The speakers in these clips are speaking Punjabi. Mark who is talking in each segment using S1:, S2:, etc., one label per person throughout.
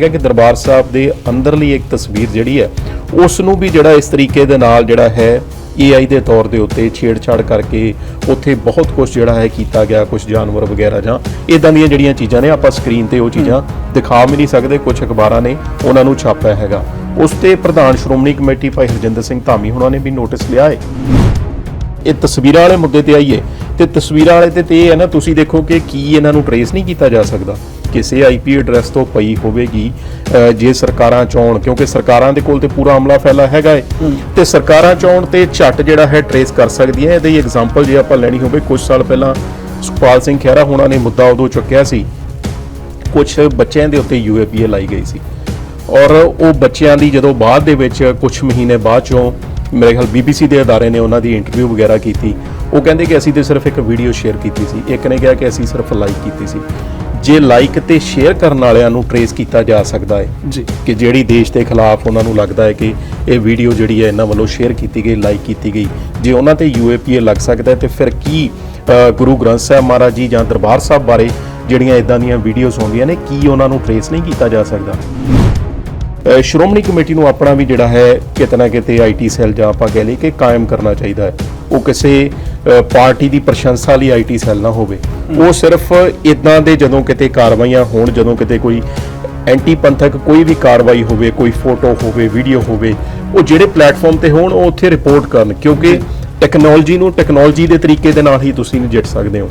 S1: ਹੈਗਾ ਕਿ ਦਰਬਾਰ ਸਾਹਿਬ ਦੇ ਅੰਦਰਲੀ ਇੱਕ ਤਸਵੀਰ ਜਿਹੜੀ ਹੈ ਉਸ ਨੂੰ ਵੀ ਜਿਹੜਾ ਇਸ ਤਰੀਕੇ ਦੇ ਨਾਲ ਜਿਹੜਾ ਹੈ AI ਦੇ ਤੌਰ ਦੇ ਉੱਤੇ ਛੇੜਛਾੜ ਕਰਕੇ ਉੱਥੇ ਬਹੁਤ ਕੁਝ ਜਿਹੜਾ ਹੈ ਕੀਤਾ ਗਿਆ ਕੁਝ ਜਾਨਵਰ ਵਗੈਰਾ ਜਾਂ ਇਦਾਂ ਦੀਆਂ ਜਿਹੜੀਆਂ ਚੀਜ਼ਾਂ ਨੇ, ਆਪਾਂ ਸਕਰੀਨ ਤੇ ਉਹ ਚੀਜ਼ਾਂ ਦਿਖਾ ਵੀ ਨਹੀਂ ਸਕਦੇ ਕੁਝ ਅਖਬਾਰਾਂ ਨੇ ਉਹਨਾਂ ਨੂੰ ਛਾਪਿਆ ਹੈਗਾ। ਉਸ ਤੇ ਪ੍ਰਧਾਨ ਸ਼੍ਰੋਮਣੀ ਕਮੇਟੀ ਭਾਈ ਹਰਜਿੰਦਰ ਸਿੰਘ ਧਾਮੀ ਹੁਣਾਂ ਨੇ ਵੀ ਨੋਟਿਸ ਲਿਆ ਹੈ। ਇਹ ਤਸਵੀਰਾਂ ਵਾਲੇ ਮੁੱਦੇ ਤੇ ਆਈਏ। ਤੇ ਤਸਵੀਰਾਂ ਵਾਲੇ ਤੇ ਤੇ ਇਹ ਹੈ ਨਾ ਤੁਸੀਂ ਦੇਖੋ ਕਿ ਕੀ ਇਹਨਾਂ ਨੂੰ ਟਰੇਸ ਨਹੀਂ ਕੀਤਾ ਜਾ ਸਕਦਾ। ਕਿਸੇ ਆਈਪੀ ਐਡਰੈਸ ਤੋਂ ਪਈ ਹੋਵੇਗੀ ਜੇ ਸਰਕਾਰਾਂ ਚਾਹਣ ਕਿਉਂਕਿ ਸਰਕਾਰਾਂ ਦੇ ਕੋਲ ਤੇ ਪੂਰਾ ਅਮਲਾ ਫੈਲਾ ਹੈਗਾ ਏ। ਤੇ ਸਰਕਾਰਾਂ ਚਾਹਣ ਤੇ ਝੱਟ ਜਿਹੜਾ ਹੈ ਟਰੇਸ ਕਰ ਸਕਦੀਆਂ ਇਹਦੇ ਹੀ ਐਗਜ਼ਾਮਪਲ ਜੇ ਆਪਾਂ ਲੈਣੀ ਹੋਵੇ ਕੁਝ ਸਾਲ ਪਹਿਲਾਂ ਸੁਖਪਾਲ ਸਿੰਘ ਖਹਿਰਾ ਹੋਣਾ ਨੇ ਮੁੱਦਾ ਉਦੋਂ ਚੁੱਕਿਆ ਸੀ। ਕੁਝ ਬੱਚਿਆਂ ਦੇ ਉੱਤੇ ਯੂਏਪੀਏ ਲਾਈ ਗਈ ਸੀ। ਔਰ ਉਹ ਬੱਚਿਆਂ ਦੀ ਜਦੋਂ ਬਾਅਦ ਦੇ ਵਿੱਚ ਕੁਝ ਮਹੀਨੇ ਬਾਅਦ ਚੋਂ ਮੇਰੇ ਖਿਆਲ ਬੀਬੀਸੀ ਦੇ ਅਦਾਰੇ ਨੇ ਉਹਨਾਂ ਦੀ ਇੰਟਰਵਿਊ ਵਗੈਰਾ ਕੀਤੀ। ਉਹ ਕਹਿੰਦੇ ਕਿ ਅਸੀਂ ਤੇ ਸਿਰਫ ਇੱਕ ਵੀਡੀਓ ਸ਼ੇਅਰ ਕੀਤੀ ਸੀ। ਇੱਕ ਨੇ ਕਿਹਾ ਕਿ ਅਸੀਂ ਸਿਰਫ ਲਾਈਕ ਕੀਤੀ ਸੀ। ਜੇ ਲਾਈਕ ਤੇ ਸ਼ੇਅਰ ਕਰਨ ਵਾਲਿਆਂ ਨੂੰ ਟਰੇਸ ਕੀਤਾ ਜਾ ਸਕਦਾ ਹੈ
S2: ਜੀ।
S1: ਕਿ ਜਿਹੜੀ ਦੇਸ਼ ਦੇ ਖਿਲਾਫ ਉਹਨਾਂ ਨੂੰ ਲੱਗਦਾ ਹੈ ਕਿ ਇਹ ਵੀਡੀਓ ਜਿਹੜੀ ਹੈ ਇਹਨਾਂ ਵੱਲੋਂ ਸ਼ੇਅਰ ਕੀਤੀ ਗਈ ਲਾਈਕ ਕੀਤੀ ਗਈ। ਜੇ ਉਹਨਾਂ ਤੇ ਯੂਏਪੀਏ ਲੱਗ ਸਕਦਾ ਹੈ ਤੇ ਫਿਰ ਕੀ ਗੁਰੂ ਗ੍ਰੰਥ ਸਾਹਿਬ ਮਹਾਰਾਜ ਜੀ ਜਾਂ ਦਰਬਾਰ ਸਾਹਿਬ ਬਾਰੇ ਜਿਹੜੀਆਂ ਇਦਾਂ ਦੀਆਂ ਵੀਡੀਓਜ਼ ਹੁੰਦੀਆਂ ਨੇ ਕੀ ਉਹਨਾਂ ਨੂੰ ਟਰੇਸ ਨਹੀਂ ਕੀਤਾ ਜਾ ਸਕਦਾ? ਸ਼੍ਰੋਮਣੀ ਕਮੇਟੀ ਨੂੰ ਆਪਣਾ ਵੀ ਜਿਹੜਾ ਹੈ ਕਿਤੇ ਨਾ ਕਿਤੇ ਆਈਟੀ ਸੈੱਲ ਜਾਂ ਆਪਾਂ ਕਹਿ ਲਈਏ ਕਿ ਕਾਇਮ ਕਰਨਾ ਚਾਹੀਦਾ ਹੈ ਉਹ ਕਿਸੇ ਅ, ਪਾਰਟੀ ਦੀ ਪ੍ਰਸ਼ੰਸਾ ਲਈ ਆਈਟੀ ਸੈੱਲ ਨਾ ਹੋਵੇ ਉਹ ਸਿਰਫ ਇਦਾਂ ਦੇ ਜਦੋਂ ਕਿਤੇ ਕਾਰਵਾਈਆਂ ਹੋਣ ਜਦੋਂ ਕਿਤੇ ਕੋਈ ਐਂਟੀ ਪੰਥਕ ਕੋਈ ਵੀ ਕਾਰਵਾਈ ਹੋਵੇ ਕੋਈ ਫੋਟੋ ਹੋਵੇ ਵੀਡੀਓ ਹੋਵੇ ਉਹ ਜਿਹੜੇ ਪਲੇਟਫਾਰਮ ਤੇ ਹੋਣ ਉਹ ਉੱਥੇ ਰਿਪੋਰਟ ਕਰਨ ਕਿਉਂਕਿ ਟੈਕਨੋਲੋਜੀ ਨੂੰ ਟੈਕਨੋਲੋਜੀ ਦੇ ਤਰੀਕੇ ਦੇ ਨਾਲ ਹੀ ਤੁਸੀਂ ਨਜਿੱਠ ਸਕਦੇ ਹੋ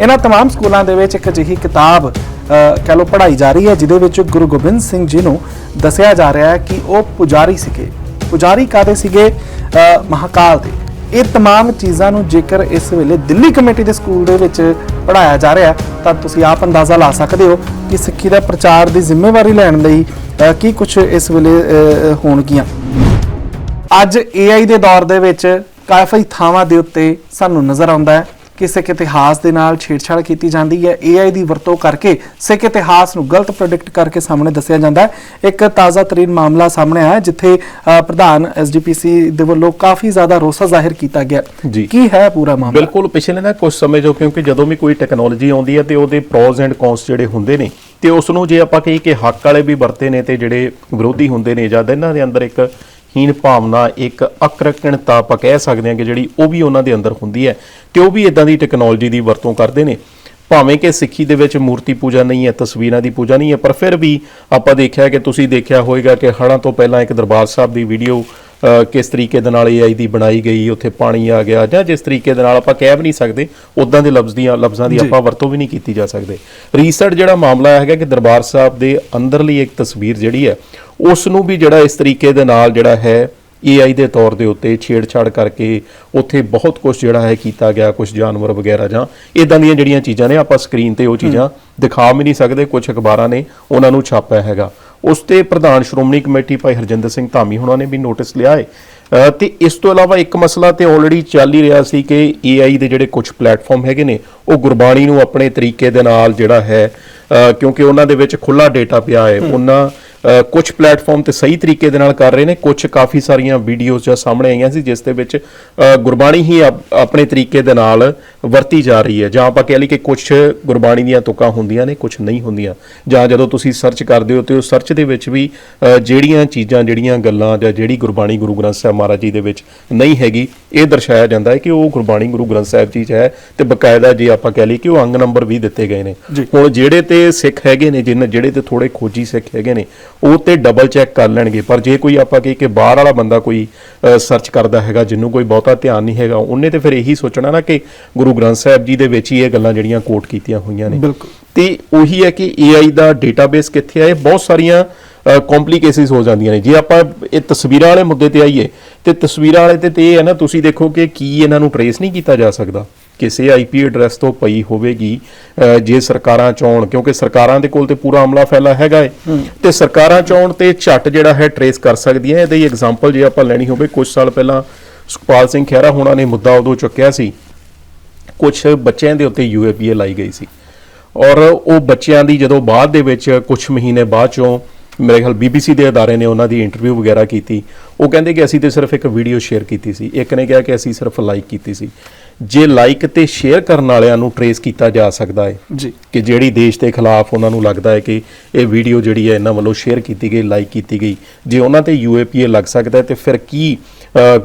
S2: ਇਹਨਾਂ तमाम ਸਕੂਲਾਂ ਦੇ ਵਿੱਚ ਇੱਕ ਅਜਿਹੀ ਕਿਤਾਬ ਅਹ, ਕਹਿ ਲਓ ਪੜ੍ਹਾਈ ਜਾ ਰਹੀ ਹੈ ਜਿਹਦੇ ਵਿੱਚ ਗੁਰੂ ਗੋਬਿੰਦ ਸਿੰਘ ਜੀ ਨੂੰ ਦੱਸਿਆ ਜਾ ਰਿਹਾ ਹੈ ਕਿ ਉਹ ਪੁਜਾਰੀ ਸੀਗੇ ਪੁਜਾਰੀ ਕਾਦੇ ਸੀਗੇ ਅਹ, ਮਹਾਕਾਲ ਦੇ ਇਹ तमाम ਚੀਜ਼ਾਂ ਨੂੰ ਜੇਕਰ ਇਸ ਵੇਲੇ ਦਿੱਲੀ ਕਮੇਟੀ ਦੇ ਸਕੂਲ ਦੇ ਵਿੱਚ ਪੜ੍ਹਾਇਆ ਜਾ ਰਿਹਾ ਹੈ, ਤਾਂ ਤੁਸੀਂ ਆਪ ਅੰਦਾਜ਼ਾ ਲਾ ਸਕਦੇ ਹੋ ਕਿ ਸਿੱਖੀ ਦਾ ਪ੍ਰਚਾਰ ਦੀ ਜ਼ਿੰਮੇਵਾਰੀ ਲੈਣ ਲਈ ਅਹ, ਕੀ ਕੁਝ ਇਸ ਵੇਲੇ ਅਹ, ਹੋਣਗੀਆਂ ਅੱਜ AI ਦੇ ਦੌਰ ਦੇ ਵਿੱਚ ਕਾਫੀ ਥਾਵਾਂ ਦੇ ਉੱਤੇ ਸਾਨੂੰ ਨਜ਼ਰ ਆਉਂਦਾ ਹੈ ਕਿ ਸਿੱਖ ਇਤਿਹਾਸ ਦੇ ਨਾਲ ਛੇੜਛਾੜ ਕੀਤੀ ਜਾਂਦੀ ਹੈ। AI ਦੀ ਵਰਤੋਂ ਕਰਕੇ ਸਿੱਖ ਇਤਿਹਾਸ ਨੂੰ ਗਲਤ ਪ੍ਰੈਡਿਕਟ ਕਰਕੇ ਸਾਹਮਣੇ ਦੱਸਿਆ ਜਾਂਦਾ ਹੈ। ਇੱਕ ਤਾਜ਼ਾ ਤਰੀਨ ਮਾਮਲਾ ਸਾਹਮਣੇ ਆਇਆ ਜਿੱਥੇ ਪ੍ਰਧਾਨ SGPC ਦੇ ਵੱਲੋਂ ਕਾਫੀ ਜ਼ਿਆਦਾ ਰੋਸਾ ਜ਼ਾਹਿਰ ਕੀਤਾ ਗਿਆ।
S1: ਜੀ।
S2: ਕੀ ਹੈ ਪੂਰਾ ਮਾਮਲਾ?
S1: ਬਿਲਕੁਲ ਪਿਛਲੇ ਨਾ ਕੁਝ ਸਮੇਂ ਜੋ ਕਿਉਂਕਿ ਜਦੋਂ ਵੀ ਕੋਈ ਟੈਕਨੋਲੋਜੀ ਆਉਂਦੀ ਹੈ ਤੇ ਉਹਦੇ ਪ੍ਰੋਜ਼ ਐਂਡ ਕੌਨਸ ਜਿਹੜੇ ਹੁੰਦੇ ਨੇ ਤੇ ਉਸ ਨੂੰ ਜੇ ਆਪਾਂ ਕਹੀ ਕਿ ਹੱਕ ਵਾਲੇ ਵੀ ਵਰਤੇ ਨੇ ਤੇ ਜਿਹੜੇ ਵਿਰੋਧੀ ਹੁੰਦੇ ਨੇ ਜਦ ਇਹਨਾਂ ਦੇ ਅੰਦਰ ਇੱਕ ਹੀਨ ਭਾਵਨਾ ਇੱਕ ਅਕਰਕਣਤਾ ਆਪਾਂ ਕਹਿ ਸਕਦੇ ਹਾਂ ਕਿ ਜਿਹੜੀ ਉਹ ਵੀ ਉਹਨਾਂ ਦੇ ਅੰਦਰ ਹੁੰਦੀ ਹੈ ਤੇ ਉਹ ਵੀ ਇਦਾਂ ਦੀ ਟੈਕਨੋਲੋਜੀ ਦੀ ਵਰਤੋਂ ਕਰਦੇ ਨੇ। ਭਾਵੇਂ ਕਿ ਸਿੱਖੀ ਦੇ ਵਿੱਚ ਮੂਰਤੀ ਪੂਜਾ ਨਹੀਂ ਹੈ, ਤਸਵੀਰਾਂ ਦੀ ਪੂਜਾ ਨਹੀਂ ਹੈ, ਪਰ ਫਿਰ ਵੀ ਆਪਾਂ ਦੇਖਿਆ ਕਿ ਤੁਸੀਂ ਦੇਖਿਆ ਹੋਵੇਗਾ ਕਿ ਹੜ੍ਹਾਂ ਤੋਂ ਪਹਿਲਾਂ ਇੱਕ ਦਰਬਾਰ ਸਾਹਿਬ ਦੀ ਵੀਡੀਓ ਕਿਸ ਤਰੀਕੇ ਦੇ ਨਾਲ AI ਦੀ ਬਣਾਈ ਗਈ ਉੱਥੇ ਪਾਣੀ ਆ ਗਿਆ ਜਾਂ ਜਿਸ ਤਰੀਕੇ ਦੇ ਨਾਲ ਆਪਾਂ ਕਹਿ ਵੀ ਨਹੀਂ ਸਕਦੇ ਉਦਾਂ ਦੇ ਲਫ਼ਜ਼ ਦੀਆਂ ਲਫ਼ਜ਼ਾਂ ਦੀ। ਆਪਾਂ ਵਰਤੋਂ ਵੀ ਨਹੀਂ ਕੀਤੀ ਜਾ ਸਕਦੇ। ਰੀਸੈਂਟ ਜਿਹੜਾ ਮਾਮਲਾ ਹੈਗਾ ਕਿ ਦਰਬਾਰ ਸਾਹਿਬ ਦੇ ਅੰਦਰਲੀ ਇੱਕ ਤਸਵੀਰ ਜਿਹੜੀ ਹੈ ਉਸ ਨੂੰ ਵੀ ਜਿਹੜਾ ਇਸ ਤਰੀਕੇ ਦੇ ਨਾਲ ਜਿਹੜਾ ਹੈ AI ਦੇ ਤੌਰ ਦੇ ਉੱਤੇ ਛੇੜਛਾੜ ਕਰਕੇ ਉੱਥੇ ਬਹੁਤ ਕੁਝ ਜਿਹੜਾ ਹੈ ਕੀਤਾ ਗਿਆ ਕੁਝ ਜਾਨਵਰ ਵਗੈਰਾ ਜਾਂ ਇਦਾਂ ਦੀਆਂ ਜਿਹੜੀਆਂ ਚੀਜ਼ਾਂ ਨੇ ਆਪਾਂ ਸਕਰੀਨ ਤੇ ਉਹ ਚੀਜ਼ਾਂ ਦਿਖਾ ਵੀ ਨਹੀਂ ਸਕਦੇ ਕੁਝ ਅਖਬਾਰਾਂ ਨੇ ਉਹਨਾਂ ਨੂੰ ਛਾਪਿਆ ਹੈਗਾ। ਉਸ ਤੇ ਪ੍ਰਧਾਨ ਸ਼੍ਰੋਮਣੀ ਕਮੇਟੀ ਭਾਈ ਹਰਜਿੰਦਰ ਸਿੰਘ ਧਾਮੀ ਹੁਣਾਂ ਨੇ ਵੀ ਨੋਟਿਸ ਲਿਆ ਹੈ। ਤੇ ਇਸ ਤੋਂ ਇਲਾਵਾ ਇੱਕ ਮਸਲਾ ਤੇ ਆਲਰੇਡੀ ਚੱਲ ਹੀ ਰਿਹਾ ਸੀ ਕਿ AI ਦੇ ਜਿਹੜੇ ਕੁਝ ਪਲੇਟਫਾਰਮ ਹੈਗੇ ਨੇ ਉਹ ਗੁਰਬਾਣੀ ਨੂੰ ਆਪਣੇ ਤਰੀਕੇ ਦੇ ਨਾਲ ਜਿਹੜਾ ਹੈ ਕਿਉਂਕਿ ਉਹਨਾਂ ਦੇ ਵਿੱਚ ਖੁੱਲਾ ਡੇਟਾ ਪਿਆ ਹੈ ਉਹਨਾਂ ਕੁਝ ਪਲੇਟਫਾਰਮ ਤੇ ਸਹੀ ਤਰੀਕੇ ਦੇ ਨਾਲ ਕਰ ਰਹੇ ਨੇ ਕੁਝ ਕਾਫੀ ਸਾਰੀਆਂ ਵੀਡੀਓਜ਼ ਜਾਂ ਸਾਹਮਣੇ ਆਈਆਂ ਸੀ ਜਿਸ ਦੇ ਵਿੱਚ ਗੁਰਬਾਣੀ ਹੀ ਆਪ- ਆਪਣੇ ਤਰੀਕੇ ਦੇ ਨਾਲ ਵਰਤੀ ਜਾ ਰਹੀ ਹੈ। ਜਾਂ ਆਪਾਂ ਕਹਿ ਲਈ ਕਿ ਕੁਝ ਗੁਰਬਾਣੀ ਦੀਆਂ ਤੁਕਾਂ ਹੁੰਦੀਆਂ ਨੇ ਕੁਝ ਨਹੀਂ ਹੁੰਦੀਆਂ। ਜਾਂ ਜਦੋਂ ਤੁਸੀਂ ਸਰਚ ਕਰਦੇ ਹੋ ਤੇ ਉਹ ਸਰਚ ਦੇ ਵਿੱਚ ਵੀ ਜਿਹੜੀਆਂ ਚੀਜ਼ਾਂ ਜਿਹੜੀਆਂ ਗੱਲਾਂ ਜਾਂ ਜਿਹੜੀ ਗੁਰਬਾਣੀ ਗੁਰੂ ਗ੍ਰੰਥ ਸਾਹਿਬ ਮਹਾਰਾਜ ਜੀ ਦੇ ਵਿੱਚ ਨਹੀਂ ਹੈਗੀ ਇਹ ਦਰਸਾਇਆ ਜਾਂਦਾ ਹੈ ਕਿ ਉਹ ਗੁਰਬਾਣੀ ਗੁਰੂ ਗ੍ਰੰਥ ਸਾਹਿਬ ਜੀ 'ਚ ਹੈ ਤੇ ਬਕਾਇਦਾ ਜੇ ਆਪਾਂ ਕਹਿ ਲਈ ਕਿ ਉਹ ਅੰਗ ਨੰਬਰ ਵੀ ਦਿੱਤੇ ਗਏ ਨੇ। ਹੁਣ ਜਿਹੜੇ ਤੇ ਸਿੱਖ ਹੈਗੇ ਨੇ ਜਿਨ ਜਿਹੜੇ ਤੇ ਥੋੜੇ ਖੋਜੀ ਸਿੱਖ ਹੈਗੇ ਨੇ ਉਹ ਤੇ ਡਬਲ ਚੈੱਕ ਕਰ ਲੈਣਗੇ। ਪਰ ਜੇ ਕੋਈ ਆਪਾਂ ਕਹੀ ਕਿ ਬਾਹਰ ਵਾਲਾ ਬੰਦਾ ਕੋਈ ਸਰਚ ਕਰਦਾ ਹੈਗਾ ਜਿੰਨੂੰ ਕੋਈ ਬਹੁਤਾ ਧਿਆਨ ਨਹੀਂ ਹੈਗਾ ਉਹਨੇ ਤੇ ਫਿਰ ਇਹੀ ਸੋਚਣਾ ਨਾ ਕਿ ਗੁਰੂ ਗ੍ਰੰਥ ਸਾਹਿਬ ਜੀ ਦੇ ਵਿੱਚ ਹੀ ਇਹ ਗੱਲਾਂ ਜਿਹੜੀਆਂ ਕੋਟ ਕੀਤੀਆਂ ਹੋਈਆਂ ਨੇ।
S2: ਬਿਲਕੁਲ।
S1: ਤੇ ਉਹੀ ਹੈ ਕਿ AI ਦਾ ਡੇਟਾਬੇਸ ਕਿੱਥੇ ਹੈ ਬਹੁਤ ਸਾਰੀਆਂ ਕੰਪਲਿਕੇਸ਼ਨਸ ਹੋ ਜਾਂਦੀਆਂ ਨੇ। ਜੇ ਆਪਾਂ ਇਹ ਤਸਵੀਰਾਂ ਵਾਲੇ ਮੁੱਦੇ ਤੇ ਆਈਏ ਤੇ ਤਸਵੀਰਾਂ ਵਾਲੇ ਤੇ ਤੇ ਇਹ ਹੈ ਨਾ ਤੁਸੀਂ ਦੇਖੋ ਕਿ ਕੀ ਇਹਨਾਂ ਨੂੰ ਟਰੇਸ ਨਹੀਂ ਕੀਤਾ ਜਾ ਸਕਦਾ। ਕਿਸੇ ਆਈਪੀ ਐਡਰੈਸ ਤੋਂ ਪਈ ਹੋਵੇਗੀ ਜੇ ਸਰਕਾਰਾਂ ਚਾਹਣ ਕਿਉਂਕਿ ਸਰਕਾਰਾਂ ਦੇ ਕੋਲ ਤੇ ਪੂਰਾ ਅਮਲਾ ਫੈਲਾ ਹੈਗਾ ਏ। ਤੇ ਸਰਕਾਰਾਂ ਚਾਹਣ ਤੇ ਝੱਟ ਜਿਹੜਾ ਹੈ ਟਰੇਸ ਕਰ ਸਕਦੀਆਂ ਇਹਦੇ ਹੀ ਐਗਜ਼ਾਮਪਲ ਜੇ ਆਪਾਂ ਲੈਣੀ ਹੋਵੇ ਕੁਝ ਸਾਲ ਪਹਿਲਾਂ ਸੁਖਪਾਲ ਸਿੰਘ ਖਹਿਰਾ ਹੋਣਾ ਨੇ ਮੁੱਦਾ ਉਦੋਂ ਚੁੱਕਿਆ ਸੀ। ਕੁਝ ਬੱਚਿਆਂ ਦੇ ਉੱਤੇ ਯੂਏਪੀਏ ਲਾਈ ਗਈ ਸੀ। ਔਰ ਉਹ ਬੱਚਿਆਂ ਦੀ ਜਦੋਂ ਬਾਅਦ ਦੇ ਵਿੱਚ ਕੁਝ ਮਹੀਨੇ ਬਾਅਦ ਚੋਂ ਮੇਰੇ ਖਿਆਲ ਬੀਬੀਸੀ ਦੇ ਅਦਾਰੇ ਨੇ ਉਹਨਾਂ ਦੀ ਇੰਟਰਵਿਊ ਵਗੈਰਾ ਕੀਤੀ। ਉਹ ਕਹਿੰਦੇ ਕਿ ਅਸੀਂ ਤੇ ਸਿਰਫ ਇੱਕ ਵੀਡੀਓ ਸ਼ੇਅਰ ਕੀਤੀ ਸੀ। ਇੱਕ ਨੇ ਕਿਹਾ ਕਿ ਅਸੀਂ ਸਿਰਫ ਲਾਈਕ ਕੀਤੀ ਸੀ। ਜੇ ਲਾਈਕ ਤੇ ਸ਼ੇਅਰ ਕਰਨ ਵਾਲਿਆਂ ਨੂੰ ਟਰੇਸ ਕੀਤਾ ਜਾ ਸਕਦਾ ਹੈ
S2: ਜੀ।
S1: ਕਿ ਜਿਹੜੀ ਦੇਸ਼ ਦੇ ਖਿਲਾਫ ਉਹਨਾਂ ਨੂੰ ਲੱਗਦਾ ਹੈ ਕਿ ਇਹ ਵੀਡੀਓ ਜਿਹੜੀ ਹੈ ਇਹਨਾਂ ਵੱਲੋਂ ਸ਼ੇਅਰ ਕੀਤੀ ਗਈ ਲਾਈਕ ਕੀਤੀ ਗਈ। ਜੇ ਉਹਨਾਂ ਤੇ ਯੂਏਪੀਏ ਲੱਗ ਸਕਦਾ ਹੈ ਤੇ ਫਿਰ ਕੀ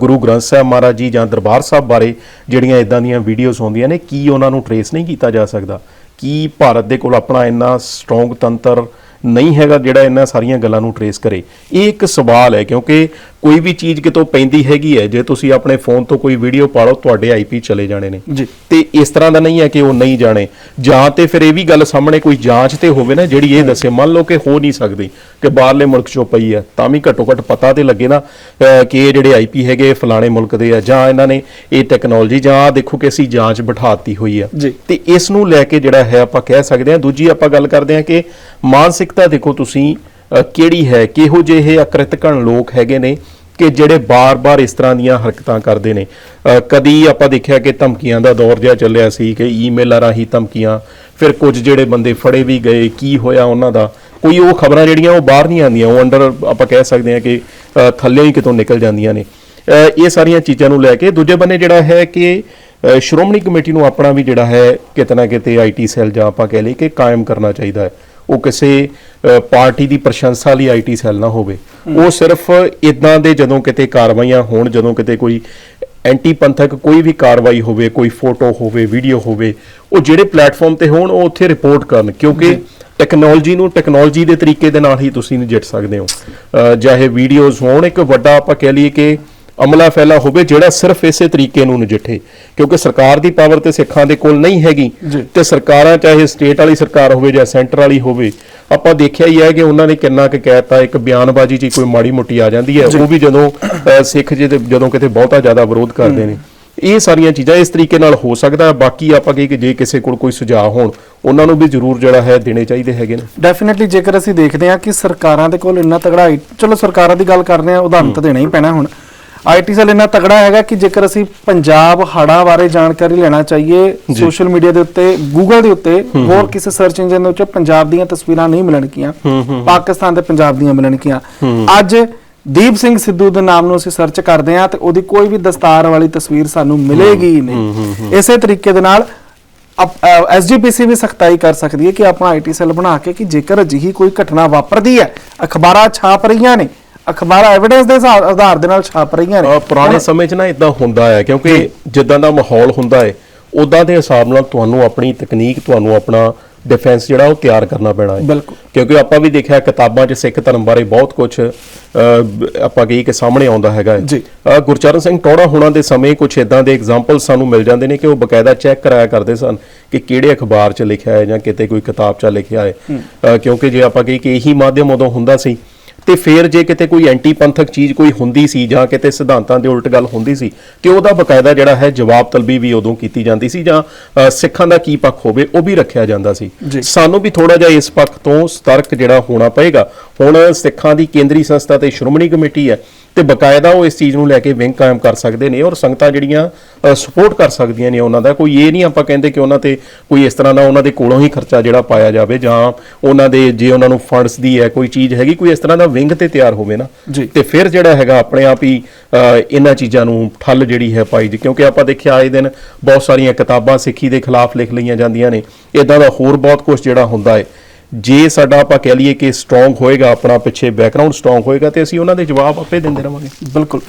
S1: ਗੁਰੂ ਗ੍ਰੰਥ ਸਾਹਿਬ ਮਹਾਰਾਜ ਜੀ ਜਾਂ ਦਰਬਾਰ ਸਾਹਿਬ ਬਾਰੇ ਜਿਹੜੀਆਂ ਇਦਾਂ ਦੀਆਂ ਵੀਡੀਓਜ਼ ਹੁੰਦੀਆਂ ਨੇ ਕੀ ਉਹਨਾਂ ਨੂੰ ਟਰੇਸ ਨਹੀਂ ਕੀਤਾ ਜਾ ਸਕਦਾ? ਕੀ ਭਾਰਤ ਦੇ ਕੋਲ ਆਪਣਾ ਇੰਨਾ ਸਟਰੋਂਗ ਤੰਤਰ ਨਹੀਂ ਹੈਗਾ ਜਿਹੜਾ ਇਹਨਾਂ ਸਾਰੀਆਂ ਗੱਲਾਂ ਨੂੰ ਟਰੇਸ ਕਰੇ? ਇਹ ਇੱਕ ਸਵਾਲ ਹੈ ਕਿਉਂਕਿ ਕੋਈ ਵੀ ਚੀਜ਼ ਕਿਤੋਂ ਪੈਂਦੀ ਹੈਗੀ ਹੈ ਜੇ ਤੁਸੀਂ ਆਪਣੇ ਫੋਨ ਤੋਂ ਕੋਈ ਵੀਡੀਓ ਪਾਲੋ ਤੁਹਾਡੇ ਆਈਪੀ ਚਲੇ ਜਾਣੇ ਨੇ।
S2: ਜੀ।
S1: ਤੇ ਇਸ ਤਰ੍ਹਾਂ ਦਾ ਨਹੀਂ ਹੈ ਕਿ ਉਹ ਨਹੀਂ ਜਾਣੇ। ਜਾਂ ਤੇ ਫਿਰ ਇਹ ਵੀ ਗੱਲ ਸਾਹਮਣੇ ਕੋਈ ਜਾਂਚ ਤੇ ਹੋਵੇ ਨਾ ਜਿਹੜੀ ਇਹ ਦੱਸੇ ਮੰਨ ਲਓ ਕਿ ਹੋ ਨਹੀਂ ਸਕਦੀ ਕਿ ਬਾਹਰਲੇ ਮੁਲਕ ਚੋਂ ਪਈ ਹੈ ਤਾਂ ਵੀ ਘੱਟੋ ਘੱਟ ਪਤਾ ਤੇ ਲੱਗੇ ਨਾ ਕਿ ਇਹ ਜਿਹੜੇ ਆਈਪੀ ਹੈਗੇ ਫਲਾਣੇ ਮੁਲਕ ਦੇ ਆ ਜਾਂ ਇਹਨਾਂ ਨੇ ਇਹ ਟੈਕਨੋਲੋਜੀ ਜਾਂ ਦੇਖੋ ਕਿ ਅਸੀਂ ਜਾਂਚ ਬਿਠਾਤੀ ਹੋਈ ਆ। ਤੇ ਇਸ ਨੂੰ ਲੈ ਕੇ ਜਿਹੜਾ ਹੈ ਆਪਾਂ ਕਹਿ ਸਕਦੇ ਹਾਂ ਦੂਜੀ ਆਪਾਂ ਗੱਲ ਕਰਦੇ ਹਾਂ ਕਿ ਮਾਨਸਿਕਤਾ ਦੇਖੋ ਤੁਸੀਂ ਕਿਹੜੀ ਹੈ? ਕਿਹੋ ਜਿਹੇ ਅਕ੍ਰਿਤਕਣ ਲੋਕ ਹੈਗੇ ਨੇ ਕਿ ਜਿਹੜੇ ਬਾਰ-ਬਾਰ ਇਸ ਤਰ੍ਹਾਂ ਦੀਆਂ ਹਰਕਤਾਂ ਕਰਦੇ ਨੇ? ਕਦੀ ਆਪਾਂ ਦੇਖਿਆ ਕਿ ਧਮਕੀਆਂ ਦਾ ਦੌਰ ਜਿਹਾ ਚੱਲਿਆ ਸੀ ਕਿ ਈਮੇਲਾਂ ਰਾਹੀਂ ਧਮਕੀਆਂ, ਫਿਰ ਕੁਝ ਜਿਹੜੇ ਬੰਦੇ ਫੜੇ ਵੀ ਗਏ, ਕੀ ਹੋਇਆ ਉਹਨਾਂ ਦਾ? ਕੋਈ ਉਹ ਖਬਰਾਂ ਜਿਹੜੀਆਂ ਉਹ ਬਾਹਰ ਨਹੀਂ ਆਉਂਦੀਆਂ, ਉਹ ਅੰਡਰ ਆਪਾਂ ਕਹਿ ਸਕਦੇ ਹਾਂ ਕਿ ਥੱਲੇ ਹੀ ਕਿਤੋਂ ਨਿਕਲ ਜਾਂਦੀਆਂ ਨੇ। ਇਹ ਸਾਰੀਆਂ ਚੀਜ਼ਾਂ ਨੂੰ ਲੈ ਕੇ ਦੂਜੇ ਬੰਨੇ ਜਿਹੜਾ ਹੈ ਕਿ ਸ਼੍ਰੋਮਣੀ ਕਮੇਟੀ ਨੂੰ ਆਪਣਾ ਵੀ ਜਿਹੜਾ ਹੈ ਕਿਤੇ ਨਾ ਕਿਤੇ ਆਈਟੀ ਸੈੱਲ ਜਾਂ ਆਪਾਂ ਕਹਿ ਲਈ ਕਿ ਕਾਇਮ ਕਰਨਾ ਚਾਹੀਦਾ ਹੈ। ਉਹ ਕਿਸੇ ਪਾਰਟੀ ਦੀ ਪ੍ਰਸ਼ੰਸਾ ਲਈ ਆਈਟੀ ਸੈੱਲ ਨਾ ਹੋਵੇ। ਉਹ ਸਿਰਫ ਇਦਾਂ ਦੇ ਜਦੋਂ ਕਿਤੇ ਕਾਰਵਾਈਆਂ ਹੋਣ ਜਦੋਂ ਕਿਤੇ ਕੋਈ ਐਂਟੀ ਪੰਥਕ ਕੋਈ ਵੀ ਕਾਰਵਾਈ ਹੋਵੇ ਕੋਈ ਫੋਟੋ ਹੋਵੇ ਵੀਡੀਓ ਹੋਵੇ ਉਹ ਜਿਹੜੇ ਪਲੇਟਫਾਰਮ ਤੇ ਹੋਣ ਉਹ ਉੱਥੇ ਰਿਪੋਰਟ ਕਰਨ। ਕਿਉਂਕਿ ਟੈਕਨੋਲੋਜੀ ਨੂੰ ਟੈਕਨੋਲੋਜੀ ਦੇ ਤਰੀਕੇ ਦੇ ਨਾਲ ਹੀ ਤੁਸੀਂ ਨਜਿੱਠ ਸਕਦੇ ਹੋ। ਚਾਹੇ ਵੀਡੀਓਜ਼ ਹੋਣ ਇੱਕ ਵੱਡਾ ਆਪਾਂ ਕਹਿ ਲਈਏ ਕਿ ਅਮਲਾ ਫੈਲਾ ਹੋਵੇ ਜਿਹੜਾ ਸਿਰਫ ਇਸੇ ਤਰੀਕੇ ਨੂੰ ਨਜਿੱਠੇ ਕਿਉਂਕਿ ਸਰਕਾਰ ਦੀ ਪਾਵਰ ਤੇ ਸਿੱਖਾਂ ਦੇ ਕੋਲ ਨਹੀਂ ਹੈਗੀ
S2: ਜੀ।
S1: ਤੇ ਸਰਕਾਰਾਂ ਚਾਹੇ ਸਟੇਟ ਵਾਲੀ ਸਰਕਾਰ ਹੋਵੇ ਜਾਂ ਸੈਂਟਰ ਵਾਲੀ ਹੋਵੇ ਆਪਾਂ ਦੇਖਿਆ ਹੀ ਹੈ ਕਿ ਉਹਨਾਂ ਨੇ ਕਿੰਨਾ ਕੁ ਕਹਿਤਾ ਇੱਕ ਬਿਆਨਬਾਜ਼ੀ 'ਚ ਕੋਈ ਮਾੜੀ ਮੋਟੀ ਆ ਜਾਂਦੀ ਹੈ ਉਹ ਵੀ ਜਦੋਂ ਸਿੱਖ ਜਿਹਦੇ ਜਦੋਂ ਕਿਤੇ ਬਹੁਤਾ ਜ਼ਿਆਦਾ ਵਿਰੋਧ ਕਰਦੇ ਨੇ। ਇਹ ਸਾਰੀਆਂ ਚੀਜ਼ਾਂ ਇਸ ਤਰੀਕੇ ਨਾਲ ਹੋ ਸਕਦਾ ਹੈ। ਬਾਕੀ ਆਪਾਂ ਕਹੀ ਕਿ ਜੇ ਕਿਸੇ ਕੋਲ ਕੋਈ ਸੁਝਾਅ ਹੋਣ ਉਹਨਾਂ ਨੂੰ ਵੀ ਜ਼ਰੂਰ ਜਿਹੜਾ ਹੈ ਦੇਣੇ ਚਾਹੀਦੇ ਹੈਗੇ ਨੇ।
S2: ਡੈਫੀਨਿਟਲੀ ਜੇਕਰ ਅਸੀਂ ਦੇਖਦੇ ਹਾਂ ਕਿ ਸਰਕਾਰਾਂ ਦੇ ਕੋਲ ਇੰਨਾ ਤਗੜਾ ਚਲੋ ਸਰਕਾਰਾਂ ਦੀ ਗੱਲ ਕਰਦੇ ਹਾਂ ਉਦਾਹਰਨ ਤਾਂ ਦੇਣਾ ਹੀ ਪੈਣਾ ਹੁਣ। ਆਈਟੀ ਸੈੱਲ ਇੰਨਾ ਤਗੜਾ ਹੈਗਾ ਕਿ ਜੇਕਰ ਅਸੀਂ ਪੰਜਾਬ ਹੜ੍ਹਾਂ ਬਾਰੇ ਜਾਣਕਾਰੀ ਲੈਣਾ ਚਾਹੀਏ ਸੋਸ਼ਲ ਮੀਡੀਆ ਦੇ ਉੱਤੇ ਗੂਗਲ ਦੇ ਉੱਤੇ ਹੋਰ ਕਿਸੇ ਸਰਚ ਇੰਜਨ ਦੇ ਉੱਤੇ ਪੰਜਾਬ ਦੀਆਂ ਤਸਵੀਰਾਂ ਨਹੀਂ ਮਿਲਣਗੀਆਂ। ਪਾਕਿਸਤਾਨ ਤੇ ਪੰਜਾਬ ਦੀਆਂ ਮਿਲਣਗੀਆਂ। ਅੱਜ ਦੀਪ ਸਿੰਘ ਸਿੱਧੂ ਦੇ ਨਾਮ ਨੂੰ ਅਸੀਂ ਸਰਚ ਕਰਦੇ ਹਾਂ ਤੇ ਉਹਦੀ ਕੋਈ ਵੀ ਦਸਤਾਰ ਵਾਲੀ ਤਸਵੀਰ ਸਾਨੂੰ ਮਿਲੇਗੀ ਨਹੀਂ। ਇਸੇ ਤਰੀਕੇ ਦੇ ਨਾਲ ਐਸਜੀਪੀਸੀ ਵੀ ਸਖਤਾਈ ਕਰ ਸਕਦੀ ਹੈ ਕਿ ਆਪਾਂ ਆਈਟੀ ਸੈੱਲ ਬਣਾ ਕੇ ਕਿ ਜੇਕਰ ਅਜਿਹੀ ਕੋਈ ਘਟਨਾ ਵਾਪਰਦੀ ਹੈ ਅਖਬਾਰਾਂ ਛਾਪ ਰਹੀਆਂ ਨੇ ਅਖਬਾਰਾਂ ਐਵੀਡੈਂਸ ਦੇ ਹਿਸਾਬ- ਆਧਾਰ ਦੇ ਨਾਲ ਛਾਪ ਰਹੀਆਂ ਨੇ
S1: ਪੁਰਾਣੇ ਸਮੇਂ 'ਚ ਨਾ ਇਦਾਂ ਹੁੰਦਾ ਹੈ ਕਿਉਂਕਿ ਜਿੱਦਾਂ ਦਾ ਮਾਹੌਲ ਹੁੰਦਾ ਹੈ ਉਦਾਂ ਦੇ ਹਿਸਾਬ ਨਾਲ ਤੁਹਾਨੂੰ ਆਪਣੀ ਤਕਨੀਕ ਤੁਹਾਨੂੰ ਆਪਣਾ ਡਿਫੈਂਸ ਜਿਹੜਾ ਉਹ ਤਿਆਰ ਕਰਨਾ ਪੈਣਾ ਹੈ
S2: ਬਿਲਕੁਲ।
S1: ਕਿਉਂਕਿ ਆਪਾਂ ਵੀ ਦੇਖਿਆ ਕਿਤਾਬਾਂ 'ਚ ਸਿੱਖ ਧਰਮ ਬਾਰੇ ਬਹੁਤ ਕੁਝ ਆਪਾਂ ਕਹੀ ਕਿ ਸਾਹਮਣੇ ਆਉਂਦਾ ਹੈਗਾ ਹੈ।
S2: ਜੀ।
S1: ਗੁਰਚਰਨ ਸਿੰਘ ਟੋੜਾ ਹੋਣਾ ਦੇ ਸਮੇਂ ਕੁਝ ਇਦਾਂ ਦੇ ਐਗਜ਼ਾਮਪਲ ਸਾਨੂੰ ਮਿਲ ਜਾਂਦੇ ਨੇ ਕਿ ਉਹ ਬਕਾਇਦਾ ਚੈੱਕ ਕਰਾਇਆ ਕਰਦੇ ਸਨ ਕਿ ਕਿਹੜੇ ਅਖਬਾਰ 'ਚ ਲਿਖਿਆ ਹੈ ਜਾਂ ਕਿਤੇ ਕੋਈ ਕਿਤਾਬ 'ਚ ਲਿਖਿਆ ਹੈ ਕਿਉਂਕਿ ਜੇ ਆਪਾਂ ਕਹੀ ਕਿ ਇਹੀ ਮਾਧਿਅਮ ਉਦੋਂ ਹੁੰਦਾ ਸੀ ਤੇ ਫਿਰ ਜੇ ਕਿਤੇ ਕੋਈ ਐਂਟੀ ਪੰਥਕ ਚੀਜ਼ ਕੋਈ ਹੁੰਦੀ ਸੀ ਜਾਂ ਕਿਤੇ ਸਿਧਾਂਤਾਂ ਦੇ ਉਲਟ ਗੱਲ ਹੁੰਦੀ ਸੀ ਤੇ ਉਹਦਾ ਬਕਾਇਦਾ ਜਿਹੜਾ ਹੈ ਜਵਾਬ ਤਲਬੀ ਵੀ ਉਦੋਂ ਕੀਤੀ ਜਾਂਦੀ ਸੀ ਜਾਂ ਸਿੱਖਾਂ ਦਾ ਕੀ ਪੱਖ ਹੋਵੇ ਉਹ ਵੀ ਰੱਖਿਆ ਜਾਂਦਾ ਸੀ। ਸਾਨੂੰ ਵੀ ਥੋੜਾ ਜਿਹਾ ਇਸ ਪੱਖ ਤੋਂ ਸਤਰਕ ਜਿਹੜਾ ਹੋਣਾ ਪਏਗਾ ਹੁਣ ਸਿੱਖਾਂ ਦੀ ਕੇਂਦਰੀ ਸੰਸਥਾ ਤੇ ਸ਼੍ਰੋਮਣੀ ਕਮੇਟੀ ਹੈ ਤੇ ਬਕਾਇਦਾ ਉਹ ਇਸ ਚੀਜ਼ ਨੂੰ ਲੈ ਕੇ ਵਿੰਗ ਕਾਇਮ ਕਰ ਸਕਦੇ ਨੇ ਔਰ ਸੰਗਤਾਂ ਜਿਹੜੀਆਂ ਸਪੋਰਟ ਕਰ ਸਕਦੀਆਂ ਨੇ ਉਹਨਾਂ ਦਾ। ਕੋਈ ਇਹ ਨਹੀਂ ਆਪਾਂ ਕਹਿੰਦੇ ਕਿ ਉਹਨਾਂ ਤੇ ਕੋਈ ਇਸ ਤਰ੍ਹਾਂ ਦਾ ਉਹਨਾਂ ਦੇ ਕੋਲੋਂ ਹੀ ਖਰਚਾ ਜਿਹੜਾ ਪਾਇਆ ਜਾਵੇ ਜਾਂ ਉਹਨਾਂ ਦੇ ਜੇ ਉਹਨਾਂ ਨੂੰ ਫੰਡਸ ਦੀ ਹੈ ਕੋਈ ਚੀਜ਼ ਹੈਗੀ ਕੋਈ ਇਸ ਤਰ੍ਹਾਂ ਦਾ ਵਿੰਗ ਤੇ ਤਿਆਰ ਹੋਵੇ ਨਾ। ਤੇ ਫਿਰ ਜਿਹੜਾ ਹੈਗਾ ਆਪਣੇ ਆਪ ਹੀ ਇਹਨਾਂ ਚੀਜ਼ਾਂ ਨੂੰ ਠੱਲ ਜਿਹੜੀ ਹੈ ਪਾਈ ਜੀ। ਕਿਉਂਕਿ ਆਪਾਂ ਦੇਖਿਆ ਆਏ ਦਿਨ ਬਹੁਤ ਸਾਰੀਆਂ ਕਿਤਾਬਾਂ ਸਿੱਖੀ ਦੇ ਖਿਲਾਫ ਲਿਖ ਲਈਆਂ ਜਾਂਦੀਆਂ ਨੇ। ਇਦਾਂ ਦਾ ਹੋਰ ਬਹੁਤ ਕੁਝ ਜਿਹੜਾ ਹੁੰਦਾ ਹੈ। ਜੇ ਸਾਡਾ ਆਪਾਂ ਕਹਿ ਲਈਏ ਕਿ ਸਟਰੋਂਗ ਹੋਏਗਾ, ਆਪਣਾ ਪਿੱਛੇ ਬੈਕਗ੍ਰਾਉਂਡ ਸਟਰੋਂਗ ਹੋਏਗਾ, ਤੇ ਅਸੀਂ ਉਹਨਾਂ ਦੇ ਜਵਾਬ ਆਪੇ ਦਿੰਦੇ ਰਵਾਂਗੇ।
S2: ਬਿਲਕੁਲ।